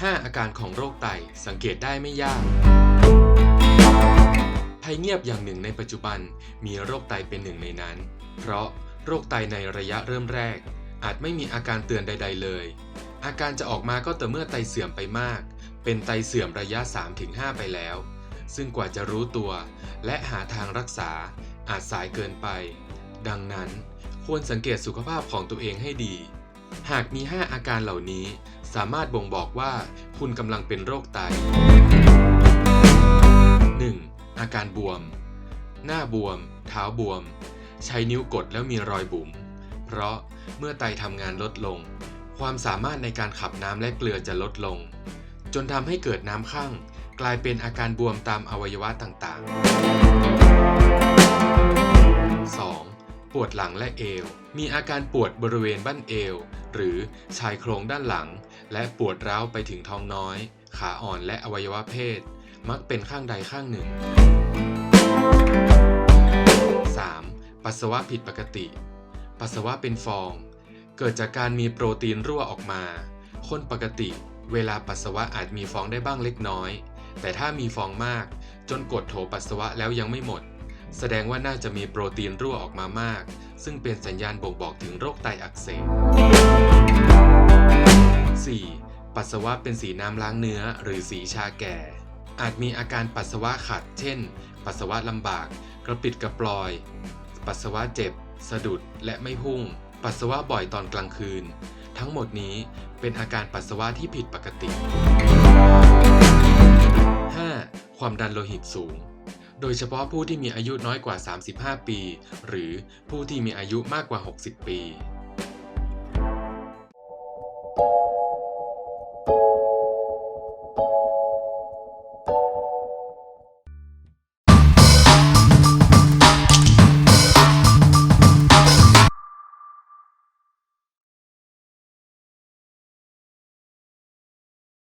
5 อาการของโรคไตสังเกตได้ไม่ยากภัยเงียบอย่างหนึ่งในปัจจุบันมีโรคไตเป็นหนึ่งในนั้น เพราะโรคไตในระยะเริ่มแรก อาจไม่มีอาการเตือนใด ๆ เลย อาการจะออกมาก็แต่เมื่อไตเสื่อมไปมาก เป็นไตเสื่อมระยะ 3-5 ไปแล้ว ซึ่งกว่าจะรู้ตัว และหาทางรักษาอาจสายเกินไป ดังนั้นควรสังเกตสุขภาพของตัวเองให้ดี หากมี 5 อาการเหล่านี้ สามารถบ่งบอกว่าคุณกำลังเป็นโรคไต 1. อาการบวม หน้าบวม เท้าบวม ใช้นิ้วกดแล้วมีรอยบุ๋ม เพราะเมื่อไตทำงานลดลง ความสามารถในการขับน้ำและเกลือจะลดลง จนทำให้เกิดน้ำข้างกลายเป็นอาการบวมตามอวัยวะต่างๆ วดหลังและเอว มีอาการปวดบริเวณบั้นเอว หรือชายโครงด้านหลัง และปวดร้าวไปถึงท้องน้อย ขาอ่อนและอวัยวะเพศ มักเป็นข้างใดข้างหนึ่ง 3. ปัสสาวะผิดปกติ ปัสสาวะเป็นฟอง เกิดจากการมีโปรตีนรั่วออกมา คนปกติ เวลาปัสสาวะอาจมีฟองได้บ้างเล็กน้อย แต่ถ้ามีฟองมาก จนกดโถปัสสาวะแล้วยังไม่หมด แสดงว่าน่าจะมีโปรตีนรั่วออกมามาก ซึ่งเป็นสัญญาณบ่งบอกถึงโรคไตอักเสบ 4. ปัสสาวะเป็นสีน้ำล้างเนื้อหรือสีชาแก่ อาจมีอาการปัสสาวะขัด เช่น ปัสสาวะลำบาก กระปิดกระปลอย ปัสสาวะเจ็บ สะดุด และไม่พุ่ง ปัสสาวะบ่อยตอนกลางคืน ทั้งหมดนี้เป็นอาการปัสสาวะที่ผิดปกติ 5. ความดันโลหิตสูง โดยเฉพาะผู้ที่มีอายุน้อยกว่า 35 ปี หรือผู้ที่มีอายุมากกว่า 60 ปี